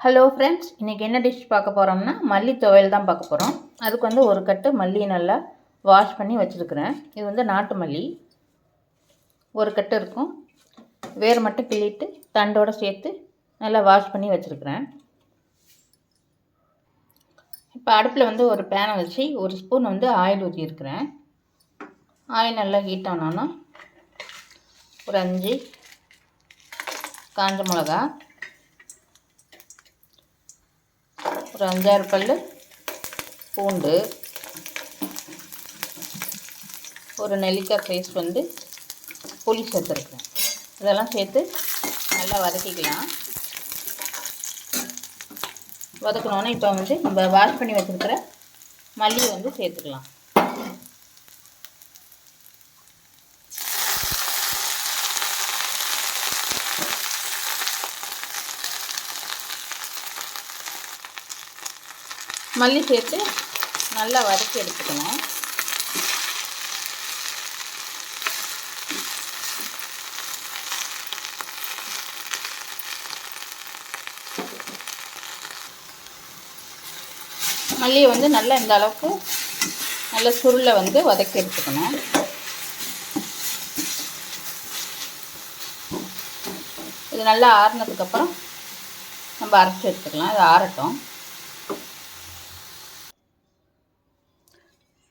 Hello friends இன்றைக்கி என்ன dish பார்க்க போகிறோம்னா மல்லி துவையல் தான் பார்க்க போகிறோம் அதுக்கு வந்து ஒரு கட்டு மல்லி நல்லா வாஷ் பண்ணி வச்சுருக்குறேன். இது வந்து நாட்டு மல்லி. ஒரு கட்டு இருக்கும். வேறு மட்டும் கிள்ளிட்டு தண்டோடு சேர்த்து நல்லா வாஷ் பண்ணி வச்சுருக்குறேன். இப்போ அடுப்பில் வந்து ஒரு பேனை வச்சு ஒரு ஸ்பூன் வந்து ஆயில் ஊற்றியிருக்கிறேன் ஆயில் நல்லா ஹீட் ஆனோன்னா ஒரு அஞ்சு காஞ்ச மிளகா ஒரு அஞ்சாறு பல் பூண்டு ஒரு நெல்லிக்காய் சைஸ் வந்து புளி சேர்த்துருக்கேன். இதெல்லாம் சேர்த்து நல்லா வதக்கிக்கலாம். வதக்கணுன்னா இப்போ வந்து நம்ம வாஷ் பண்ணி வச்சுருக்கிற மல்லியை வந்து சேர்த்துக்கலாம். மல்லி சேர்த்து நல்லா வதக்கி எடுத்துக்கணும் மல்லியை வந்து நல்லா இந்த அளவுக்கு நல்ல சுருளை வந்து வதக்கி எடுத்துக்கணும். இது நல்லா ஆறுனதுக்கப்புறம் நம்ம அரைச்சி எடுத்துக்கலாம். இது ஆறட்டும்.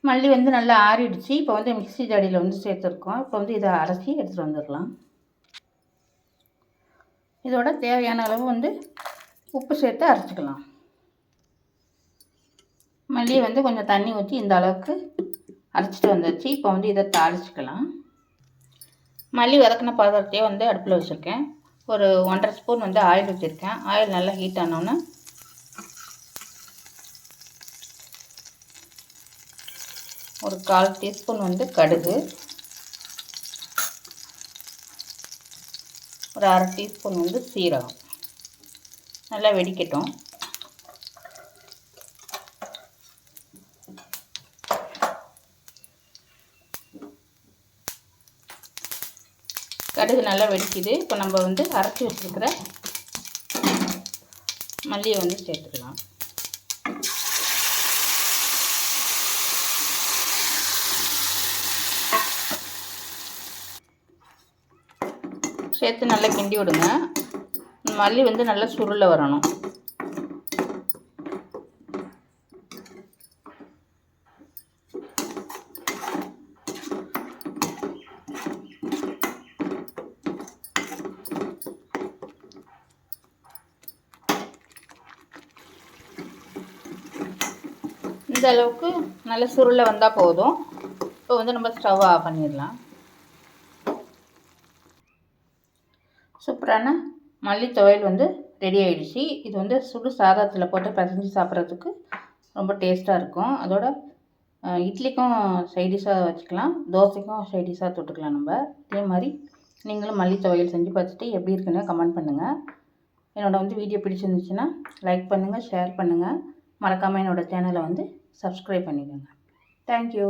மல்லி வந்து நல்லா ஆறிடுச்சு. இப்போ வந்து மிக்சி ஜாடியில் வந்து சேர்த்துருக்கோம். இப்போ வந்து இதை அரைச்சி எடுத்துகிட்டு வந்துடலாம். இதோட தேவையான அளவு வந்து உப்பு சேர்த்து அரைச்சிக்கலாம். மல்லியை வந்து கொஞ்சம் தண்ணி ஊற்றி இந்த அளவுக்கு அரைச்சிட்டு வந்துச்சு. இப்போ வந்து இதை தாளிச்சிக்கலாம். மல்லி வதக்கின பாத்திரத்தையே வந்து அடுப்பில் வச்சுருக்கேன். ஒரு ஒன்றரை ஸ்பூன் வந்து ஆயில் வச்சுருக்கேன் ஆயில் நல்லா ஹீட் ஆனோன்னே ஒரு கால் டீஸ்பூன் வந்து கடுகு. ஒரு அரை டீஸ்பூன் வந்து சீரகம். நல்லா வெடிக்கட்டும். கடுகு நல்லா வெடிக்குது. இப்போ நம்ம வந்து அரைச்சி வச்சுருக்கிற மல்லியை வந்து சேர்த்துக்கலாம். சேர்த்து நல்லா கிண்டி விடுங்க. மல்லி வந்து நல்லா சுருள வரணும். இந்த அளவுக்கு நல்ல சுருளை வந்தால் போதும். இப்போ வந்து நம்ம ஸ்டவ் ஆஃப் பண்ணிடலாம். சூப்பரான மல்லி துவையல் வந்து ரெடி ஆகிடுச்சு இது வந்து சுடு சாதத்தில் போட்டு பிசைஞ்சு சாப்பிட்றதுக்கு ரொம்ப டேஸ்ட்டாக இருக்கும். அதோட இட்லிக்கும் சைடிஷாக வச்சுக்கலாம். தோசைக்கும் சைடிஷாக தொட்டுக்கலாம் நம்ம. இதே மாதிரி நீங்களும் மல்லி துவையல் செஞ்சு பார்த்துட்டு எப்படி இருக்குன்னு கமெண்ட் பண்ணுங்கள் என்னோடய வந்து வீடியோ பிடிச்சிருந்துச்சுன்னா லைக் பண்ணுங்கள் ஷேர் பண்ணுங்கள் மறக்காமல் என்னோடய சேனலை வந்து சப்ஸ்கிரைப் பண்ணிக்கோங்க. தேங்க்யூ